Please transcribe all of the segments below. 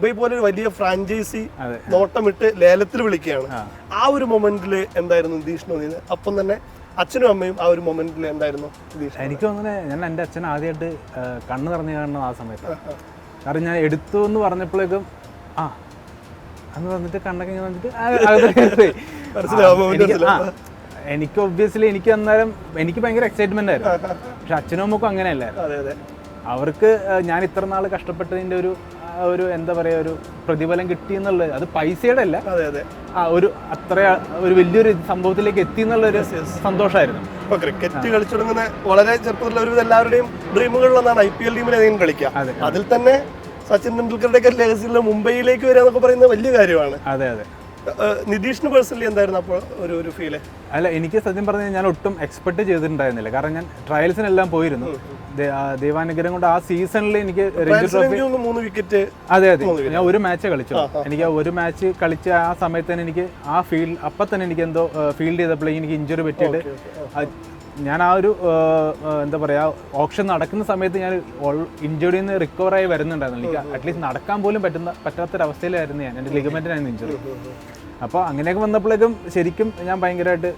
മുംബൈ പോലെ ഒരു വലിയ ഫ്രാഞ്ചൈസി. നോട്ടമിട്ട് ലേലത്തിൽ വിളിക്കുകയാണ്. ആ. ഒരു മൊമെന്റിൽ എന്തായിരുന്നു നിതീഷ് തോന്നിയത് അപ്പം തന്നെ അച്ഛനും അമ്മയും ആ ഒരു മൊമെന്റിൽ എന്തായിരുന്നു എനിക്ക് അങ്ങനെ ഞാൻ എന്റെ അച്ഛൻ ആദ്യമായിട്ട് കണ്ണ് നിറഞ്ഞു കാണണം ആ സമയത്ത്. കാരണം ഞാൻ എടുത്തു എന്ന് പറഞ്ഞപ്പോഴേക്കും ആ എന്ന് പറഞ്ഞിട്ട് കണ്ണൊക്കെ ഇങ്ങനെ വന്നിട്ട് എനിക്ക് ഒബ്വിയസ്ലി എനിക്ക് അന്നേരം എനിക്ക് ഭയങ്കര എക്സൈറ്റ്മെന്റ് ആയിരുന്നു. പക്ഷെ അച്ഛനും അമ്മക്കും അങ്ങനെയല്ലായിരുന്നു. അവർക്ക് ഞാൻ ഇത്ര നാൾ കഷ്ടപ്പെട്ടതിന്റെ ഒരു ഒരു എന്താ പറയുക ഒരു പ്രതിഫലം കിട്ടി എന്നുള്ളത്. അത് പൈസയുടെ അല്ല. അതെ അതെ. ആ ഒരു അത്ര ഒരു വലിയൊരു സംഭവത്തിലേക്ക് എത്തി എന്നുള്ളൊരു സന്തോഷമായിരുന്നു ഇപ്പൊ ക്രിക്കറ്റ് കളിച്ചു തുടങ്ങുന്ന വളരെ ചെറുപ്പത്തിലുള്ള ഒരു എല്ലാവരുടെയും ഡ്രീമുകളിലൊന്നാണ് ഐ പി എൽ ടീമിൽ ഏതെങ്കിലും കളിക്കുക. അതെ. അതിൽ തന്നെ സച്ചിൻ ടെണ്ടുൽക്കറുടെ ഒക്കെ ലെഗസിയിൽ മുംബൈയിലേക്ക് വരിക എന്നൊക്കെ പറയുന്നത് വലിയ കാര്യമാണ്. അതെ അതെ. നിതീഷിന് പേഴ്സണലി എന്തായിരുന്നു അപ്പോൾ ഒരു ഒരു ഫീൽ അല്ല എനിക്ക് സത്യം പറഞ്ഞാൽ ഞാൻ ഒട്ടും എക്സ്പെക്ട് ചെയ്തിട്ടുണ്ടായിരുന്നില്ല. കാരണം ഞാൻ ട്രയൽസിനെല്ലാം പോയിരുന്നു. ദൈവാനുഗ്രഹം കൊണ്ട് ആ സീസണിൽ എനിക്ക് രഞ്ജി ട്രോഫി മൂന്ന് വിക്കറ്റ് അതെ അതെ. ഞാൻ ഒരു മാച്ച് കളിച്ചു. എനിക്ക് ഒരു മാച്ച് കളിച്ച ആ സമയത്ത് തന്നെ എനിക്ക് ആ ഫീൽഡ് അപ്പം തന്നെ എനിക്ക് എന്തോ ഫീൽഡ് ചെയ്തപ്പോഴേ എനിക്ക് ഇഞ്ചുറി പറ്റിയിട്ട് ഞാൻ ആ ഒരു എന്താ പറയാ ഓപ്ഷൻ നടക്കുന്ന സമയത്ത് ഞാൻ ഇഞ്ചുറിയിൽ നിന്ന് റിക്കവർ ആയി വരുന്നുണ്ടായിരുന്നു. എനിക്ക് അറ്റ്ലീസ്റ്റ് നടക്കാൻ പോലും പറ്റുന്ന പറ്റാത്തൊരവസ്ഥയിലായിരുന്നു ഞാൻ. എന്റെ ലിഗമെന്റിനായിരുന്നു ഇഞ്ചുറി അപ്പോൾ അങ്ങനെയൊക്കെ വന്നപ്പോഴേക്കും ശരിക്കും ഞാൻ ഭയങ്കരമായിട്ട്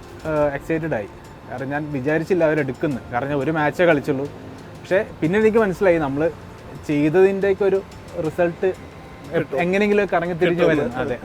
എക്സൈറ്റഡ് ആയി. കാരണം ഞാൻ വിചാരിച്ചില്ല അവരെടുക്കുന്നു. കാരണം ഞാൻ ഒരു മാച്ചേ കളിച്ചുള്ളൂ. പക്ഷേ പിന്നെ എനിക്ക് മനസ്സിലായി നമ്മൾ ചെയ്തതിന്റെയൊക്കെ ഒരു റിസൾട്ട് എങ്ങനെയെങ്കിലും കറങ്ങി തിരിഞ്ഞു വരുന്നത് അതെ.